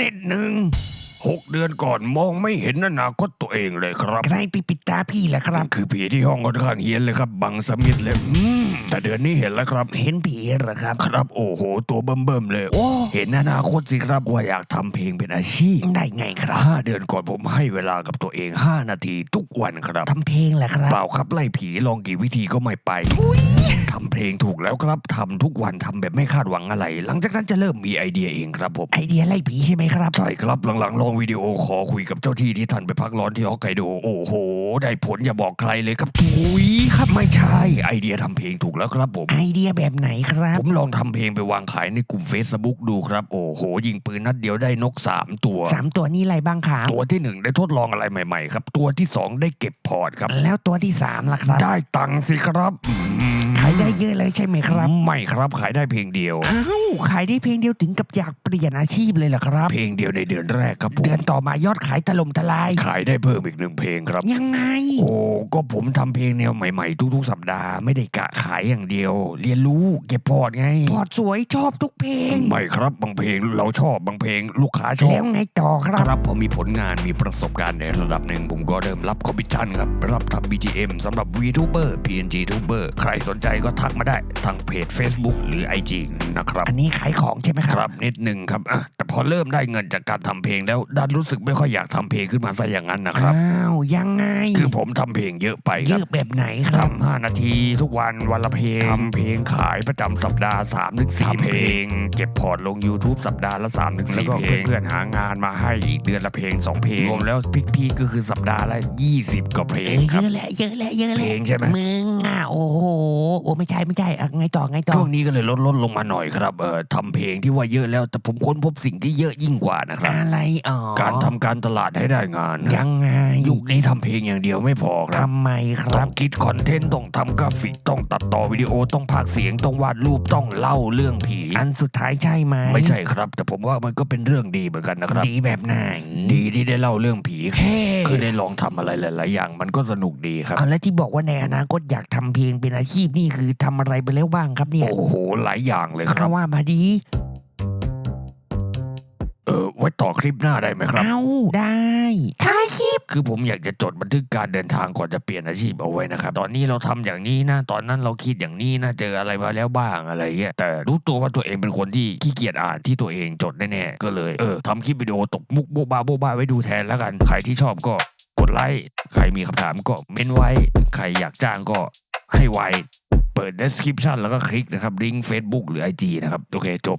นิดหนึ่ง หกเดือนก่อนมองไม่เห็นอนาคตตัวเองเลยครับ ใครไปปิดตาพี่แหละครับ คือผีที่ห้องค่อนข้างเฮี้ยนเลยครับ บังสมิธเลยอืมแต่เดือนนี้เห็นแล้วครับ เห็นผีเหรอครับ ครับโอ้โห ตัวเบิ่มๆเลยโอ้เห็นอนาคตสิครับว่าอยากทำเพลงเป็นอาชีพได้ไงครับห้าเดือนก่อนผมให้เวลากับตัวเอง 5 นาทีทุกวันครับทำเพลงแหละครับ เปล่าครับไล่ผีลองกี่วิธีก็ไม่ไปทำเพลงถูกแล้วครับทำทุกวันทำแบบไม่คาดหวังอะไร หลังจากนั้นจะเริ่มมีไอเดียเองครับผมไอเดียไล่ผีใช่ไหมครับ ใช่ครับหลังๆลองวิดีโอขอคุยกับเจ้าที่ที่ท่านไปพักร้อนที่ฮอกไกโดโอ้โห ได้ผลอย่าบอกใครเลยครับทุยครับไม่ใช่ ไอเดียทำเพลงถูกแล้วครับผม ไอเดียแบบไหนครับ ผมลองทำเพลงไปวางขายในกลุ่ม Facebook ดูครับ โอ้โห ยิงปืนนัดเดียวได้นก 3 ตัว สามตัวนี้อะไรบ้างครับตัวที่1 ได้ทดลองอะไรใหม่ ๆ ครับ ตัวที่ 2 ได้เก็บพอร์ตครับ แล้วตัวที่สามล่ะครับ ได้ตังค์สิครับอืมขายได้เยอะเลยใช่ไหมครับ ไม่ครับขายได้เพลงเดียว อ้าวขายได้เพลงเดียวถึงกับอยากเปลี่ยนอาชีพเลยเหรอครับ เพลงเดียวในเดือนแรกครับผมเดือนต่อมายอดขายถล่มทลาย ขายได้เพิ่มอีกหนึ่งเพลงครับ ยังไง โอ้ ก็ผมทำเพลงแนวใหม่ๆ ทุกๆ สัปดาห์ไม่ได้กะขายอย่างเดียว เรียนรู้เก็บพอร์ตไง พอดสวยชอบทุกเพลง ไม่ครับบางเพลงเราชอบบางเพลงลูกค้าชอแล้บวไงต่อครัคบรับพอมีผลงานมีประสบการณ์ในระดับหนึ่ง ผมก็เริ่มรับคอมมิชชั่นครับ รับทำ BGM สำหรับ VTuber PNG Tuber ใครสนใจก็ทักมาได้ทางเพจ Facebook หรือ IG นะครับ อันนี้ขายของใช่ไหมคครับ รับนิดหนึ่งครับอะแต่พอเริ่มได้เงินจากการทำเพลงแล้วดันรู้สึกไม่ค่อยอยากทำเพลงขึ้นมาซะอย่างนั้นนะครับอ้าวยังไง คือผมทำเพลงเยอะไปคเยรับอะแบบไหนครับทำห้านาทีทุกวันวันละเพลงทำเพลงขายประจำสัปดาห์3ามถึงสี่เพลง เก็บพอร์ตลง YouTube สัปดาห์ละ3ามถึงสี่เพลงเพื่อนๆหางานมาให้อีกเดือนละเพลง 2 เพลงรวมแล้วพีคๆก็คือสัปดาห์ละ20กว่าเพลเองอคเยรับอะแหละเยอะแหละเยอะแหเพลละงใช่ไหมมึงอะโอ้โหโอ้ไม่ใช่ไม่ใช่อะไงต่อไงต่อช่วงนี้ก็เลยลดลดลงมาหน่อยครับเออทำเพลงที่ว่าเยอะแล้ว แต่ผมค้นพบสิ่งที่เยอะยิ่งกว่านะครับ อะไรอ๋อการทำการตลาดให้ได้งานนะยังไงยุคนี้ทำเพลงอย่างเดียวไม่พอครับทำไมคต้รัอบ งคิดคอนเทนต์ต้องทำกราฟิกต้องตัดต่อวิดีโอต้องพากย์เสียงต้องวาดรูปต้องเล่าเรื่องผี อันสุดท้ายใช่ไหมไม่ใช่ครับ แต่ผมว่ามันก็เป็นเรื่องดีเหมือนกันนะครับ ดีแบบไหนดีที่ได้เล่าเรื่องผี เฮ้คือได้ลองทำอะไรหลาย ๆ อย่างมันก็สนุกดีครับ เอาแล้วที่บอกว่าในอนาคตอยากทำเพลงเป็นอาชีพนี่คือทำอะไรไปแล้วบ้างครับเนี่ยโอ้โหหลายอย่างเลยคเพรับราะว่ามาดี เออไว้ต่อคลิปหน้าได้ไหมครับ เอาได้ถ่ายคลิป คือผมอยากจะจดบันทึกการเดินทางก่อนจะเปลี่ยนอาชีพเอาไว้นะครับ ตอนนี้เราทำอย่างนี้นะ ตอนนั้นเราคิดอย่างนี้นะ เจออะไรมาแล้วบ้างอะไรเงี้ย แต่รู้ตัวว่าตัวเองเป็นคนที่ขี้เกียจอ่านที่ตัวเองจดแน่ๆ ก็เลย เออทำคลิปวิดีโอตกมุกโบบาโบบาไว้ดูแทนแล้วกัน ใครที่ชอบก็กดไลค์ ใครมีคำถามก็เม้นไว้ ใครอยากจ้างก็ให้ไว เปิด description แล้วก็คลิกนะครับ ลิงก์ Facebook หรือ IG นะครับ โอเคจบ